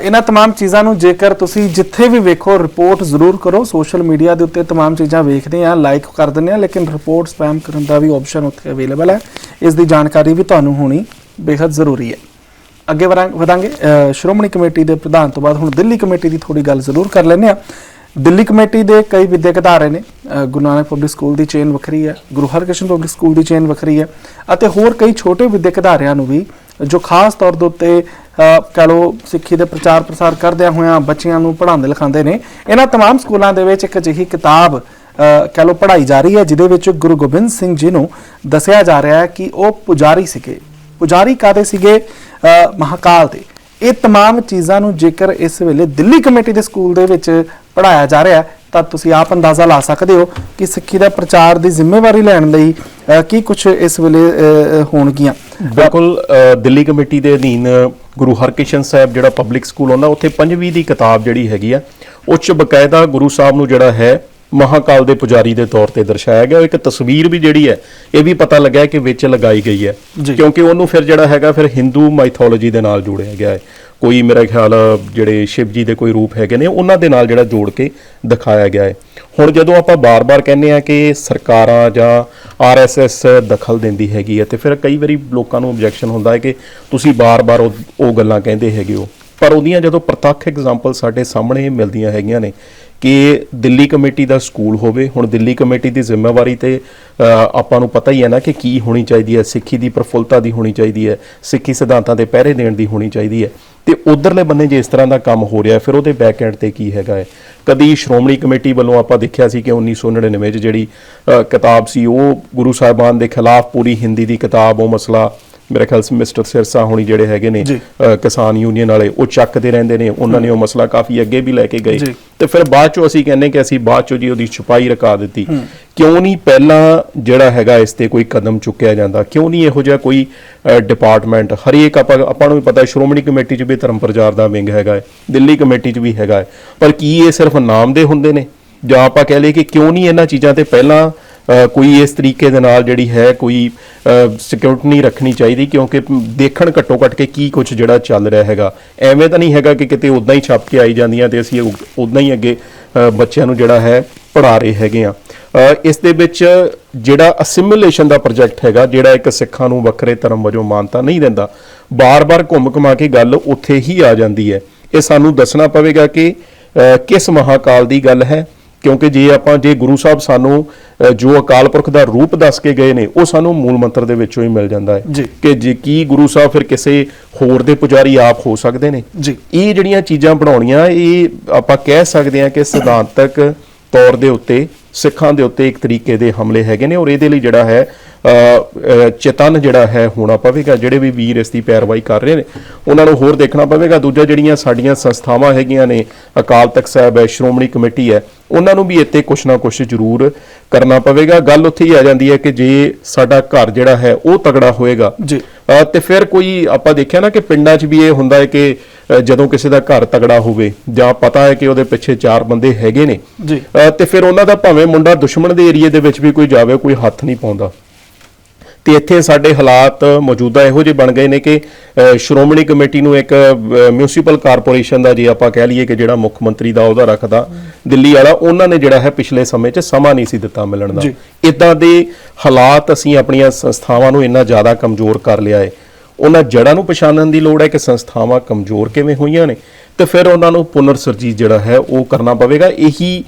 S2: ਇਹਨਾਂ तमाम ਚੀਜ਼ਾਂ ਨੂੰ ਜੇਕਰ ਤੁਸੀਂ ਜਿੱਥੇ ਵੀ ਵੇਖੋ ਰਿਪੋਰਟ ਜ਼ਰੂਰ ਕਰੋ। ਸੋਸ਼ਲ ਮੀਡੀਆ ਦੇ ਉੱਤੇ तमाम ਚੀਜ਼ਾਂ ਵੇਖਦੇ ਆ ਲਾਈਕ ਕਰ ਦਿੰਦੇ ਆ ਲੇਕਿਨ ਰਿਪੋਰਟ ਸਪੈਮ ਕਰਨ ਦਾ ਵੀ ਆਪਸ਼ਨ ਉੱਥੇ ਅਵੇਲੇਬਲ ਹੈ। ਇਸ ਦੀ ਜਾਣਕਾਰੀ ਵੀ ਤੁਹਾਨੂੰ ਹੋਣੀ ਬੇਹੱਦ ਜ਼ਰੂਰੀ ਹੈ। ਅੱਗੇ ਵਧਾਂਗੇ। ਸ਼੍ਰੋਮਣੀ ਕਮੇਟੀ ਦੇ ਪ੍ਰਧਾਨ ਤੋਂ ਬਾਅਦ ਹੁਣ ਦਿੱਲੀ ਕਮੇਟੀ ਦੀ ਥੋੜੀ ਗੱਲ ਜ਼ਰੂਰ ਕਰ ਲੈਂਦੇ ਆ ਦਿੱਲੀ ਕਮੇਟੀ ਦੇ ਕਈ ਵਿਦਿਅਕ ਅਧਾਰੇ ਨੇ ਗੁਰੂ ਨਾਨਕ ਪਬਲਿਕ ਸਕੂਲ ਦੀ ਚੇਨ ਵੱਖਰੀ ਹੈ ਗੁਰੂ ਹਰਕ੍ਰਿਸ਼ਨ ਪਬਲਿਕ ਸਕੂਲ ਦੀ ਚੇਨ ਵੱਖਰੀ ਹੈ ਅਤੇ ਹੋਰ ਕਈ ਛੋਟੇ ਵਿਦਿਅਕ ਅਦਾਰਿਆਂ ਨੂੰ ਵੀ ਜੋ ਖਾਸ ਤੌਰ ਦੇ ਉੱਤੇ ਅ, ਕਹਿ ਲਓ ਸਿੱਖੀ ਦੇ ਪ੍ਰਚਾਰ ਪ੍ਰਸਾਰ ਕਰਦਿਆਂ ਹੋਇਆਂ ਬੱਚਿਆਂ ਨੂੰ ਪੜ੍ਹਾਉਂਦੇ ਲਿਖਾਉਂਦੇ ਨੇ ਇਹਨਾਂ तमाम ਸਕੂਲਾਂ ਦੇ ਵਿੱਚ ਇੱਕ ਅਜਿਹੀ ਕਿਤਾਬ ਅ, ਕਹਿ ਲਓ ਪੜ੍ਹਾਈ ਜਾ ਰਹੀ ਹੈ ਜਿਹਦੇ ਵਿੱਚ ਗੁਰੂ ਗੋਬਿੰਦ ਸਿੰਘ ਜੀ ਨੂੰ ਦੱਸਿਆ ਜਾ ਰਿਹਾ ਹੈ ਕਿ ਉਹ ਪੁਜਾਰੀ ਸੀਗੇ ਪੁਜਾਰੀ ਕਾਦੇ ਸੀਗੇ ਅ, ਮਹਾਕਾਲ ਦੇ ਇਹ तमाम ਚੀਜ਼ਾਂ ਨੂੰ ਜੇਕਰ ਇਸ ਵੇਲੇ ਦਿੱਲੀ ਕਮੇਟੀ ਦੇ ਸਕੂਲ ਦੇ ਵਿੱਚ ਪੜਾਇਆ ਜਾ ਰਿਹਾ ਹੈ ਤਾਂ ਤੁਸੀਂ ਆਪ ਅੰਦਾਜ਼ਾ ਲਾ ਸਕਦੇ ਹੋ ਕਿ ਸਿੱਖੀ ਦਾ ਪ੍ਰਚਾਰ ਦੀ ਜ਼ਿੰਮੇਵਾਰੀ ਲੈਣ ਲਈ ਕੀ ਕੁਝ ਇਸ ਵੇਲੇ ਹੋਣਗੀਆਂ?
S1: ਬਿਲਕੁਲ ਦਿੱਲੀ ਕਮੇਟੀ ਦੇ ਅਧੀਨ ਗੁਰੂ ਹਰਕ੍ਰਿਸ਼ਨ ਸਾਹਿਬ ਜਿਹੜਾ ਪਬਲਿਕ ਸਕੂਲ ਹੁੰਦਾ ਉੱਥੇ ਪੰਜਵੀਂ ਦੀ ਕਿਤਾਬ ਜਿਹੜੀ ਹੈਗੀ ਆ ਉਹ 'ਚ ਬਕਾਇਦਾ ਗੁਰੂ ਸਾਹਿਬ ਨੂੰ ਜਿਹੜਾ ਹੈ ਮਹਾਕਾਲ ਦੇ ਪੁਜਾਰੀ ਦੇ ਤੌਰ ਤੇ ਦਰਸਾਇਆ ਗਿਆ। ਇੱਕ ਤਸਵੀਰ ਵੀ ਜਿਹੜੀ ਹੈ ਇਹ ਵੀ ਪਤਾ ਲੱਗਾ ਕਿ ਵਿੱਚ ਲਗਾਈ ਗਈ ਹੈ। ਕਿਉਂਕਿ ਉਹਨੂੰ ਫਿਰ ਜਿਹੜਾ ਹੈਗਾ ਫਿਰ ਹਿੰਦੂ ਮਾਈਥੋਲੋਜੀ ਦੇ ਨਾਲ ਜੋੜਿਆ ਗਿਆ ਹੈ। ਕੋਈ ਮੇਰਾ ਖਿਆਲ ਜਿਹੜੇ ਸ਼ਿਵ ਜੀ ਦੇ ਕੋਈ ਰੂਪ ਹੈਗੇ ਨੇ ਉਹਨਾਂ ਦੇ ਨਾਲ ਜਿਹੜਾ ਜੋੜ ਕੇ ਦਿਖਾਇਆ ਗਿਆ ਹੈ। ਹੁਣ ਜਦੋਂ ਆਪਾਂ ਬਾਰ-ਬਾਰ ਕਹਿੰਦੇ ਆ ਕਿ ਸਰਕਾਰਾਂ ਜਾਂ ਆਰਐਸਐਸ ਦਖਲ ਦਿੰਦੀ ਹੈਗੀ ਹੈ ਤੇ ਫਿਰ ਕਈ ਵਾਰੀ ਲੋਕਾਂ ਨੂੰ ਆਬਜੈਕਸ਼ਨ ਹੁੰਦਾ ਹੈ ਕਿ ਤੁਸੀਂ ਬਾਰ-ਬਾਰ ਉਹ ਗੱਲਾਂ ਕਹਿੰਦੇ ਹੈਗੇ ਹੋ। ਪਰ ਉਹਦੀਆਂ ਜਦੋਂ ਪ੍ਰਤੱਖ ਐਗਜ਼ਾਮਪਲ ਸਾਡੇ ਸਾਹਮਣੇ ਮਿਲਦੀਆਂ ਹੈਗੀਆਂ ਨੇ ਕਿ ਦਿੱਲੀ ਕਮੇਟੀ ਦਾ ਸਕੂਲ ਹੋਵੇ। ਹੁਣ ਦਿੱਲੀ ਕਮੇਟੀ ਦੀ ਜ਼ਿੰਮੇਵਾਰੀ ਤੇ ਆਪਾਂ ਨੂੰ ਪਤਾ ਹੀ ਹੈ ਨਾ ਕਿ ਕੀ ਹੋਣੀ ਚਾਹੀਦੀ ਹੈ। ਸਿੱਖੀ ਦੀ ਪ੍ਰਫੁੱਲਤਾ ਦੀ ਹੋਣੀ ਚਾਹੀਦੀ ਹੈ। ਸਿੱਖੀ ਸਿਧਾਂਤਾਂ ਦੇ ਪਹਿਰੇ ਦੇਣ ਦੀ ਹੋਣੀ ਚਾਹੀਦੀ ਹੈ। ਤੇ ਉਧਰਲੇ ਬੰਨੇ ਜੇ ਇਸ ਤਰ੍ਹਾਂ ਦਾ ਕੰਮ ਹੋ ਰਿਹਾ ਫਿਰ ਉਹਦੇ ਬੈਕ ਐਂਡ ਤੇ ਕੀ ਹੈਗਾ ਹੈ? ਕਦੀ ਸ਼੍ਰੋਮਣੀ ਕਮੇਟੀ ਵੱਲੋਂ ਆਪਾਂ ਦੇਖਿਆ ਸੀ ਕਿ 1999 'ਚ ਜਿਹੜੀ ਕਿਤਾਬ ਸੀ, ਉਹ ਗੁਰੂ ਸਾਹਿਬਾਨ ਦੇ ਖਿਲਾਫ ਪੂਰੀ ਹਿੰਦੀ ਦੀ ਕਿਤਾਬ, ਉਹ ਮਸਲਾ ਮੇਰੇ ਖਿਆਲ ਸੀ ਮਿਸਟਰ ਸਿਰਸਾ ਹੋਣੀ ਜਿਹੜੇ ਹੈਗੇ ਨੇ ਕਿਸਾਨ ਯੂਨੀਅਨ ਵਾਲੇ ਉਹ ਚੱਕਦੇ ਰਹਿੰਦੇ ਨੇ ਉਹਨਾਂ ਨੇ ਉਹ ਮਸਲਾ ਕਾਫੀ ਅੱਗੇ ਵੀ ਲੈ ਕੇ ਗਏ। ਤੇ ਫਿਰ ਬਾਅਦ ਚੋਂ ਅਸੀਂ ਕਹਿੰਨੇ ਕਿ ਅਸੀਂ ਬਾਅਦ ਚੋਂ ਜੀ ਉਹਦੀ ਛੁਪਾਈ ਰਕਾ ਦਿੱਤੀ। ਕਿਉਂ ਨਹੀਂ ਪਹਿਲਾਂ ਜਿਹੜਾ ਹੈਗਾ ਇਸ ਤੇ ਕੋਈ ਕਦਮ ਚੁੱਕਿਆ ਜਾਂਦਾ? ਕਿਉਂ ਨਹੀਂ ਇਹੋ ਜਿਹਾ ਕੋਈ ਡਿਪਾਰਟਮੈਂਟ ਹਰੇਕ ਆਪਾਂ ਆਪਾਂ ਨੂੰ ਵੀ ਪਤਾ ਸ਼੍ਰੋਮਣੀ ਕਮੇਟੀ 'ਚ ਵੀ ਧਰਮ ਪ੍ਰਚਾਰ ਦਾ ਵਿੰਗ ਹੈਗਾ ਹੈ ਦਿੱਲੀ ਕਮੇਟੀ 'ਚ ਵੀ ਹੈਗਾ ਹੈ। ਪਰ ਕੀ ਇਹ ਸਿਰਫ ਨਾਮ ਦੇ ਹੁੰਦੇ ਨੇ? ਜਾਂ ਆਪਾਂ ਕਹਿ ਲਈਏ ਕਿ ਕਿਉਂ ਨਹੀਂ ਇਹਨਾਂ ਚੀਜ਼ਾਂ ਤੇ ਪਹਿਲਾਂ ਕੋਈ ਇਸ ਤਰੀਕੇ ਦੇ ਨਾਲ ਜਿਹੜੀ ਹੈ ਕੋਈ ਸਿਕਿਉਰਿਟੀ ਨਹੀਂ ਰੱਖਣੀ ਚਾਹੀਦੀ ਕਿਉਂਕਿ ਦੇਖਣ ਘੱਟੋ ਘੱਟ ਕੇ ਕੀ ਕੁਝ ਜਿਹੜਾ ਚੱਲ ਰਿਹਾ ਹੈਗਾ। ਐਵੇਂ ਤਾਂ ਨਹੀਂ ਹੈਗਾ ਕਿ ਕਿਤੇ ਉਦਾਂ ਹੀ ਛਾਪ ਕੇ ਆਈ ਜਾਂਦੀਆਂ ਤੇ ਅਸੀਂ ਉਦਾਂ ਹੀ ਅੱਗੇ ਬੱਚਿਆਂ ਨੂੰ ਜਿਹੜਾ ਹੈ ਪੜ੍ਹਾ ਰਹੇ ਹੈਗੇ ਆ ਇਸ ਦੇ ਵਿੱਚ ਜਿਹੜਾ ਅਸਿਮੀਲੇਸ਼ਨ ਦਾ ਪ੍ਰੋਜੈਕਟ ਹੈਗਾ, ਜਿਹੜਾ ਇੱਕ ਸਿੱਖਾਂ ਨੂੰ ਵੱਖਰੇ ਧਰਮ ਵਜੋਂ ਮਾਨਤਾ ਨਹੀਂ ਦਿੰਦਾ, ਬਾਰ-ਬਾਰ ਘੁੰਮ ਘੁਮਾ ਕੇ ਗੱਲ ਉੱਥੇ ਹੀ ਆ ਜਾਂਦੀ ਹੈ। ਇਹ ਸਾਨੂੰ ਦੱਸਣਾ ਪਵੇਗਾ ਕਿ ਕਿਸ ਮਹਾਕਾਲ ਦੀ ਗੱਲ ਹੈ? ਕਿਉਂਕਿ ਜੇ ਆਪਾਂ ਜੇ ਗੁਰੂ ਸਾਹਿਬ ਸਾਨੂੰ ਜੋ ਅਕਾਲ ਪੁਰਖ ਦਾ ਰੂਪ ਦੱਸ ਕੇ ਗਏ ਨੇ ਉਹ ਸਾਨੂੰ ਮੂਲ ਮੰਤਰ ਦੇ ਵਿੱਚੋਂ ਹੀ ਮਿਲ ਜਾਂਦਾ ਹੈ। ਕਿ ਜੇ ਕੀ ਗੁਰੂ ਸਾਹਿਬ ਫਿਰ ਕਿਸੇ ਹੋਰ ਦੇ ਪੁਜਾਰੀ ਆਪ ਹੋ ਸਕਦੇ ਨੇ
S2: ਜੀ।
S1: ਇਹ ਜਿਹੜੀਆਂ ਚੀਜ਼ਾਂ ਬਣਾਉਣੀਆਂ ਇਹ ਆਪਾਂ ਕਹਿ ਸਕਦੇ ਹਾਂ ਕਿ ਸਿਧਾਂਤਕ ਤੌਰ ਦੇ ਉੱਤੇ ਸਿੱਖਾਂ ਦੇ ਉੱਤੇ ਇੱਕ ਤਰੀਕੇ ਦੇ ਹਮਲੇ ਹੈਗੇ ਨੇ ਔਰ ਇਹਦੇ ਲਈ ਜਿਹੜਾ ਹੈ ਚੇਤਨ ਜਿਹੜਾ ਹੈ ਹੋਣਾ ਪਵੇਗਾ। ਜਿਹੜੇ ਵੀ ਵੀਰ ਇਸ ਦੀ ਪੈਰਵਾਈ ਕਰ ਰਹੇ ਨੇ ਉਹਨਾਂ ਨੂੰ ਹੋਰ ਦੇਖਣਾ ਪਵੇਗਾ। ਦੂਜਾ ਜਿਹੜੀਆਂ ਸਾਡੀਆਂ ਸੰਸਥਾਵਾਂ ਹੈਗੀਆਂ ਨੇ ਅਕਾਲ ਤਖਤ ਸਾਹਿਬ ਹੈ ਸ਼੍ਰੋਮਣੀ ਕਮੇਟੀ ਹੈ ਉਹਨਾਂ ਨੂੰ ਵੀ ਇੱਥੇ ਕੁਛ ਨਾ ਕੁਛ ਜ਼ਰੂਰ ਕਰਨਾ ਪਵੇਗਾ। ਗੱਲ ਉੱਥੇ ਹੀ ਆ ਜਾਂਦੀ ਹੈ ਕਿ ਜੇ ਸਾਡਾ ਘਰ ਜਿਹੜਾ ਹੈ ਉਹ ਤਗੜਾ ਹੋਏਗਾ।
S2: ਜੀ।
S1: ਤੇ ਫਿਰ ਕੋਈ ਆਪਾਂ ਦੇਖਿਆ ਨਾ ਕਿ ਪਿੰਡਾਂ 'ਚ ਵੀ ਇਹ ਹੁੰਦਾ ਹੈ ਕਿ ਜਦੋਂ ਕਿਸੇ ਦਾ ਘਰ ਤਗੜਾ ਹੋਵੇ ਜਾਂ ਪਤਾ ਹੈ ਕਿ ਉਹਦੇ ਪਿੱਛੇ ਚਾਰ ਬੰਦੇ ਹੈਗੇ ਨੇ।
S2: ਜੀ।
S1: ਤੇ ਫਿਰ ਉਹਨਾਂ ਦਾ ਭਾਵੇਂ ਮੁੰਡਾ ਦੁਸ਼ਮਣ ਦੇ ਏਰੀਏ ਦੇ ਵਿੱਚ ਵੀ ਕੋਈ ਜਾਵੇ ਕੋਈ ਹੱਥ ਨਹੀਂ ਪਾਉਂਦਾ। ਤੇ ਇੱਥੇ ਸਾਡੇ ਹਾਲਾਤ ਮੌਜੂਦਾ ਇਹੋ ਜਿਹੇ ਬਣ ਗਏ ਨੇ ਕਿ ਸ਼੍ਰੋਮਣੀ ਕਮੇਟੀ ਨੂੰ ਇੱਕ ਮਿਊਨਿਸਪਲ ਕਾਰਪੋਰੇਸ਼ਨ ਦਾ ਜੇ ਆਪਾਂ ਕਹਿ ਲਈਏ ਕਿ ਜਿਹੜਾ ਮੁੱਖ ਮੰਤਰੀ ਦਾ ਉਹਦਾ ਰੱਖਦਾ ਦਿੱਲੀ ਵਾਲਾ ਉਹਨਾਂ ਨੇ ਜਿਹੜਾ ਹੈ ਪਿਛਲੇ ਸਮੇਂ 'ਚ ਸਮਾਂ ਨਹੀਂ ਸੀ ਦਿੱਤਾ ਮਿਲਣ ਦਾ। ਇਦਾਂ ਦੇ ਹਾਲਾਤ ਅਸੀਂ ਆਪਣੀਆਂ ਸੰਸਥਾਵਾਂ ਨੂੰ ਇੰਨਾ ਜ਼ਿਆਦਾ ਕਮਜ਼ੋਰ ਕਰ ਲਿਆ ਹੈ। ਉਹਨਾਂ ਜੜਾਂ ਨੂੰ ਪਛਾਣਨ ਦੀ ਲੋੜ ਹੈ ਕਿ ਸੰਸਥਾਵਾਂ ਕਮਜ਼ੋਰ ਕਿਵੇਂ ਹੋਈਆਂ ਨੇ? ਤੇ ਫਿਰ ਉਹਨਾਂ ਨੂੰ ਪੁਨਰ ਸਰਜੀਤ ਜਿਹੜਾ ਹੈ ਉਹ ਕਰਨਾ ਪਵੇਗਾ। ਇਹੀ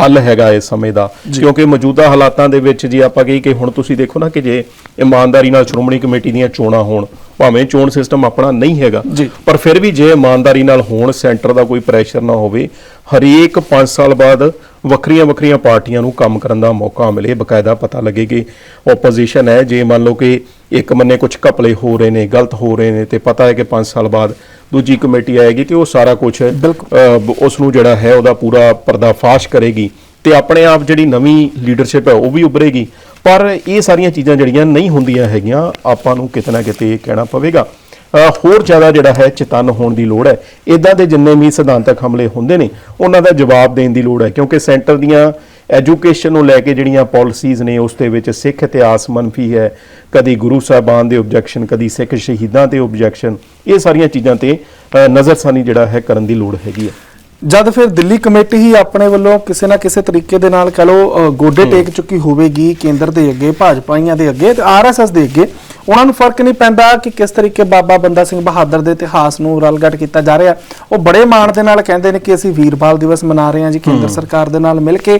S1: ਹੱਲ ਹੈਗਾ ਇਸ ਸਮੇਂ ਦਾ। ਕਿਉਂਕਿ ਮੌਜੂਦਾ ਹਾਲਾਤਾਂ ਦੇ ਵਿੱਚ ਜੇ ਆਪਾਂ ਕਹੀ ਕਿ ਹੁਣ ਤੁਸੀਂ ਦੇਖੋ ਨਾ ਕਿ ਜੇ ਇਮਾਨਦਾਰੀ ਨਾਲ ਸ਼੍ਰੋਮਣੀ ਕਮੇਟੀ ਦੀਆਂ ਚੋਣਾਂ ਹੋਣ ਭਾਵੇਂ ਚੋਣ ਸਿਸਟਮ ਆਪਣਾ ਨਹੀਂ ਹੈਗਾ। ਪਰ ਫਿਰ ਵੀ ਜੇ ਇਮਾਨਦਾਰੀ ਨਾਲ ਹੋਣ ਸੈਂਟਰ ਦਾ ਕੋਈ ਪ੍ਰੈਸ਼ਰ ਨਾ ਹੋਵੇ ਹਰੇਕ 5 ਸਾਲ ਬਾਅਦ ਵੱਖਰੀਆਂ ਵੱਖਰੀਆਂ ਪਾਰਟੀਆਂ ਨੂੰ ਕੰਮ ਕਰਨ ਦਾ ਮੌਕਾ ਮਿਲੇ ਬਕਾਇਦਾ ਪਤਾ ਲੱਗੇ ਕਿ ਆਪੋਜੀਸ਼ਨ ਹੈ ਜੇ ਮੰਨ ਲਓ ਕਿ ਇੱਕ ਮੰਨੇ ਕੁਝ ਘਪਲੇ ਹੋ ਰਹੇ ਨੇ ਗਲਤ ਹੋ ਰਹੇ ਨੇ ਤੇ ਪਤਾ ਹੈ ਕਿ 5 ਸਾਲ ਬਾਅਦ ਦੂਜੀ ਕਮੇਟੀ ਆਏਗੀ ਤੇ ਉਹ ਸਾਰਾ ਕੁਝ ਉਸ ਨੂੰ ਜਿਹੜਾ ਹੈ ਉਹਦਾ ਪੂਰਾ ਪਰਦਾਫਾਸ਼ ਕਰੇਗੀ ਤੇ ਆਪਣੇ ਆਪ ਜਿਹੜੀ ਨਵੀਂ ਲੀਡਰਸ਼ਿਪ ਹੈ ਉਹ ਵੀ ਉੱਭਰੇਗੀ। ਪਰ ਇਹ ਸਾਰੀਆਂ ਚੀਜ਼ਾਂ ਜਿਹੜੀਆਂ ਨਹੀਂ ਹੁੰਦੀਆਂ ਹੈਗੀਆਂ ਆਪਾਂ ਨੂੰ ਕਿਤੇ ਨਾ ਕਿਤੇ ਇਹ ਕਹਿਣਾ ਪਵੇਗਾ। ਹੋਰ ਜ਼ਿਆਦਾ ਜਿਹੜਾ ਹੈ ਚੇਤਨ ਹੋਣ ਦੀ ਲੋੜ ਹੈ। ਇਦਾਂ ਦੇ ਜਿੰਨੇ ਵੀ ਸਿਧਾਂਤਕ ਹਮਲੇ ਹੁੰਦੇ ਨੇ ਉਹਨਾਂ ਦਾ ਜਵਾਬ ਦੇਣ ਦੀ ਲੋੜ ਹੈ ਕਿਉਂਕਿ ਸੈਂਟਰ ਦੀਆਂ ਐਜੂਕੇਸ਼ਨ ਨੂੰ ਲੈ ਕੇ ਜਿਹੜੀਆਂ ਪਾਲਿਸੀਜ਼ ਨੇ ਉਸ ਦੇ ਵਿੱਚ ਸਿੱਖ ਇਤਿਹਾਸ ਮੰਨਫੀ ਹੈ। ਕਦੀ ਗੁਰੂ ਸਾਹਿਬਾਨ ਦੇ ਆਬਜੈਕਸ਼ਨ ਕਦੀ ਸਿੱਖ ਸ਼ਹੀਦਾਂ ਤੇ ਆਬਜੈਕਸ਼ਨ ਇਹ ਸਾਰੀਆਂ ਚੀਜ਼ਾਂ ਤੇ ਨਜ਼ਰਸਾਨੀ ਜਿਹੜਾ ਹੈ ਕਰਨ ਦੀ ਲੋੜ ਹੈਗੀ ਹੈ।
S2: ਜਦ ਫਿਰ ਦਿੱਲੀ ਕਮੇਟੀ ਹੀ ਆਪਣੇ ਵੱਲੋਂ ਕਿਸੇ ਨਾ ਕਿਸੇ ਤਰੀਕੇ ਦੇ ਨਾਲ ਕਹ ਲੋ ਗੋਡੇ ਟੇਕ ਚੁੱਕੀ ਹੋਵੇਗੀ ਕੇਂਦਰ ਦੇ ਅੱਗੇ ਭਾਜਪਾਈਆਂ ਦੇ ਅੱਗੇ ਤੇ ਆਰਐਸਐਸ ਦੇ ਅੱਗੇ ਉਹਨਾਂ ਨੂੰ ਫ਼ਰਕ ਨਹੀਂ ਪੈਂਦਾ ਕਿ ਕਿਸ ਤਰੀਕੇ ਬਾਬਾ ਬੰਦਾ ਸਿੰਘ ਬਹਾਦਰ ਦੇ ਇਤਿਹਾਸ ਨੂੰ ਰਲਗਟ ਕੀਤਾ ਜਾ ਰਿਹਾ। ਉਹ ਬੜੇ ਮਾਣ ਦੇ ਨਾਲ ਕਹਿੰਦੇ ਨੇ ਕਿ ਅਸੀਂ ਵੀਰਬਾਲ ਦਿਵਸ ਮਨਾ ਰਹੇ ਹਾਂ ਜੀ ਕੇਂਦਰ ਸਰਕਾਰ ਦੇ ਨਾਲ ਮਿਲ ਕੇ।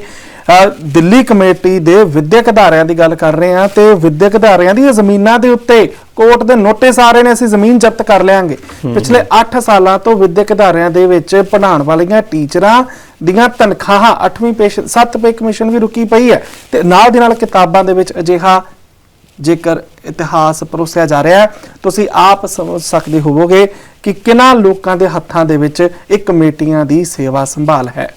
S2: ਦਿੱਲੀ ਕਮੇਟੀ ਦੇ ਵਿਦਿਅਕ ਅਦਾਰਿਆਂ ਦੀ ਗੱਲ ਕਰ ਰਹੇ ਹਾਂ ਤੇ ਵਿਦਿਅਕ ਅਦਾਰਿਆਂ ਦੀਆਂ ਜ਼ਮੀਨਾਂ ਦੇ ਉੱਤੇ ਕੋਰਟ ਦੇ ਨੋਟਿਸ ਆ ਰਹੇ ਨੇ ਅਸੀਂ ਜ਼ਮੀਨ ਜ਼ਬਤ ਕਰ ਲਿਆਂਗੇ। ਪਿਛਲੇ 8 ਸਾਲਾਂ ਤੋਂ ਵਿਦਿਅਕ ਅਦਾਰਿਆਂ ਦੇ ਵਿੱਚ ਪੜ੍ਹਾਉਣ ਵਾਲੀਆਂ ਟੀਚਰਾਂ ਦੀਆਂ ਤਨਖਾਹਾਂ 8ਵੀਂ ਪੇਸ਼ 7 ਪੇ ਕਮਿਸ਼ਨ ਵੀ ਰੁਕੀ ਪਈ ਹੈ ਤੇ ਨਾਲ ਦੀ ਨਾਲ ਕਿਤਾਬਾਂ ਦੇ ਵਿੱਚ ਅਜਿਹਾ ਜੇਕਰ ਇਤਿਹਾਸ ਪਰੋਸਿਆ ਜਾ ਰਿਹਾ ਤੁਸੀਂ ਆਪ ਸਮਝ ਸਕਦੇ ਹੋਵੋਗੇ ਕਿ ਕਿਹਨਾਂ ਲੋਕਾਂ ਦੇ ਹੱਥਾਂ ਦੇ ਵਿੱਚ ਇਹ ਕਮੇਟੀਆਂ ਦੀ ਸੇਵਾ ਸੰਭਾਲ ਹੈ।